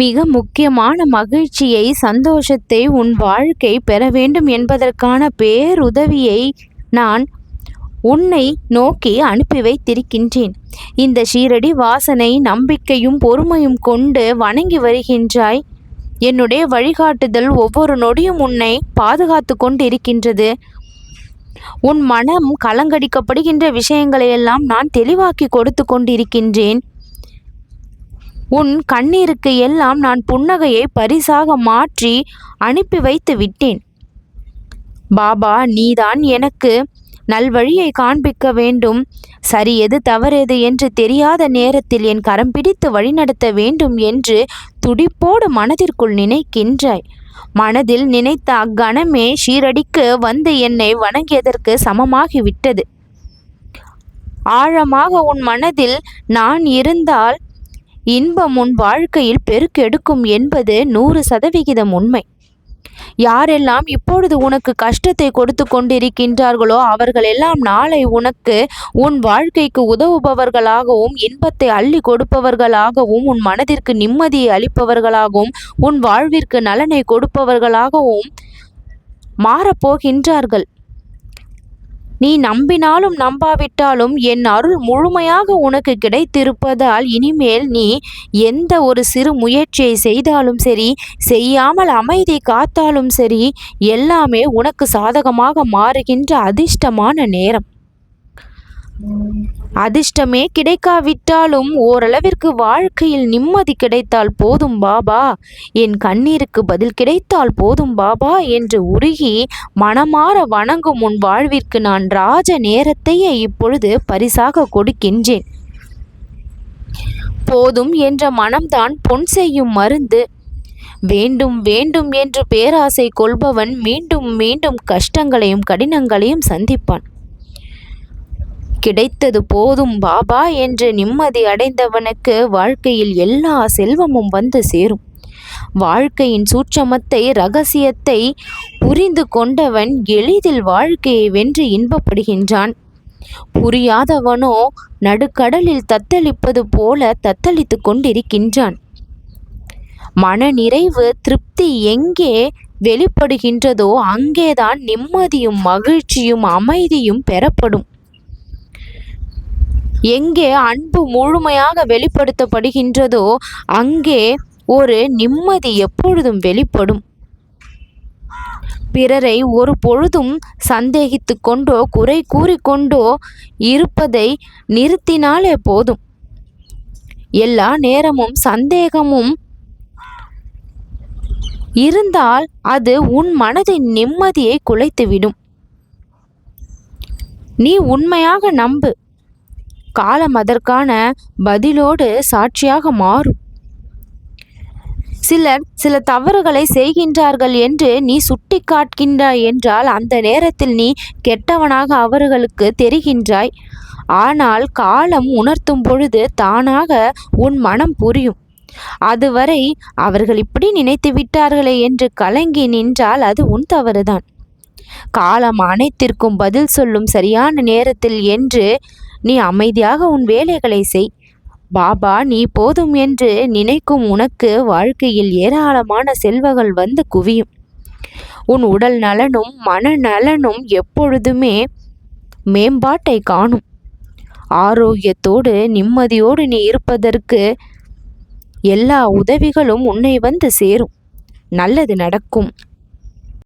மிக முக்கியமான மகிழ்ச்சியை சந்தோஷத்தை உன் வாழ்க்கை பெற வேண்டும் என்பதற்கான பேருதவியை நான் உன்னை நோக்கி அனுப்பி வைத்திருக்கின்றேன். இந்த ஷீரடி வாசனை நம்பிக்கையும் பொறுமையும் கொண்டு வணங்கி வருகின்றாய். என்னுடைய வழிகாட்டுதல் ஒவ்வொரு நொடியும் உன்னை பாதுகாத்து கொண்டிருக்கின்றது. உன் மனம் கலங்கடிக்கப்படுகின்ற விஷயங்களையெல்லாம் நான் தெளிவாக்கி கொடுத்து கொண்டிருக்கின்றேன். உன் கண்ணீருக்கு எல்லாம் நான் புன்னகையை பரிசாக மாற்றி அனுப்பி வைத்து விட்டேன். பாபா நீதான் எனக்கு நல்வழியை காண்பிக்க வேண்டும். சரி எது தவறெது என்று தெரியாத நேரத்தில் என் கரம் பிடித்து வழிநடத்த வேண்டும் என்று துடிப்போடு மனதிற்குள் நினைக்கின்றாய். மனதில் நினைத்த அக்கணமே ஷீரடிக்கு வந்து என்னை வணங்கியதற்கு சமமாகிவிட்டது. ஆழமாக உன் மனதில் நான் இருந்தால் இன்பம் உன் வாழ்க்கையில் பெருக்கெடுக்கும் என்பது நூறு சதவிகிதம் உண்மை. யாரெல்லாம் இப்பொழுது உனக்கு கஷ்டத்தை கொடுத்து கொண்டிருக்கின்றார்களோ அவர்களெல்லாம் நாளை உனக்கு உன் வாழ்க்கைக்கு உதவுபவர்களாகவும் இன்பத்தை அள்ளி கொடுப்பவர்களாகவும் உன் மனதிற்கு நிம்மதியை அளிப்பவர்களாகவும் உன் வாழ்விற்கு நலனை கொடுப்பவர்களாகவும் மாறப்போகின்றார்கள். நீ நம்பினாலும் நம்பாவிட்டாலும் என் அருள் முழுமையாக உனக்கு கிடைத்திருப்பதால் இனிமேல் நீ எந்த ஒரு சிறு முயற்சியை செய்தாலும் சரி செய்யாமல் அமைதி காத்தாலும் சரி எல்லாமே உனக்கு சாதகமாக மாறுகின்ற அதிர்ஷ்டமான நேரம். அதிர்ஷ்டமே கிடைக்காவிட்டாலும் ஓரளவிற்கு வாழ்க்கையில் நிம்மதி கிடைத்தால் போதும் பாபா. என் கண்ணீருக்கு பதில் கிடைத்தால் போதும் பாபா என்று உருகி மனமாற வணங்கும் உன் வாழ்விற்கு நான் ராஜ நேரத்தையே இப்பொழுது பரிசாக கொடுக்கின்றேன். போதும் என்ற மனம்தான் பொன் செய்யும் மருந்து. வேண்டும் வேண்டும் என்று பேராசை கொள்பவன் மீண்டும் மீண்டும் கஷ்டங்களையும் கடினங்களையும் சந்திப்பான். கிடைத்தது போதும் பாபா என்று நிம்மதி அடைந்தவனுக்கு வாழ்க்கையில் எல்லா செல்வமும் வந்து சேரும். வாழ்க்கையின் சூட்சமத்தை ரகசியத்தை புரிந்து கொண்டவன் எளிதில் வாழ்க்கையை வென்று இன்பப்படுகின்றான். புரியாதவனோ நடுக்கடலில் தத்தளிப்பது போல தத்தளித்து கொண்டிருக்கின்றான். மன நிறைவு திருப்தி எங்கே வெளிப்படுகின்றதோ அங்கேதான் நிம்மதியும் மகிழ்ச்சியும் அமைதியும் பெறப்படும். எங்கே அன்பு முழுமையாக வெளிப்படுத்தப்படுகின்றதோ அங்கே ஒரு நிம்மதி எப்பொழுதும் வெளிப்படும். பிறரை ஒரு பொழுதும் சந்தேகித்து கொண்டோ குறை கூறிக்கொண்டோ இருப்பதை நிறுத்தினாலே போதும். எல்லா நேரமும் சந்தேகமும் இருந்தால் அது உன் மனதின் நிம்மதியை குலைத்துவிடும். நீ உண்மையாக நம்பு. காலம் அதற்கான பதிலோடு சாட்சியாக மாறும். சிலர் சில தவறுகளை செய்கின்றார்கள் என்று நீ சுட்டி காட்கின்றாய் என்றால் அந்த நேரத்தில் நீ கெட்டவனாக அவர்களுக்கு தெரிகின்றாய். ஆனால் காலம் உணர்த்தும் பொழுது தானாக உன் மனம் புரியும். அதுவரை அவர்கள் இப்படி நினைத்து விட்டார்களே என்று கலங்கி நின்றால் அது உன் தவறுதான். காலம் அனைத்திற்கும் பதில் சொல்லும் சரியான நேரத்தில் என்று நீ அமைதியாக உன் வேலைகளை செய். பாபா நீ போதும் என்று நினைக்கும் உனக்கு வாழ்க்கையில் ஏராளமான செல்வங்கள் வந்து குவியும். உன் உடல் நலனும் மன நலனும் எப்பொழுதுமே மேம்பாட்டை காணும். ஆரோக்கியத்தோடு நிம்மதியோடு நீ இருப்பதற்கு எல்லா உதவிகளும் உன்னை வந்து சேரும். நல்லது நடக்கும்.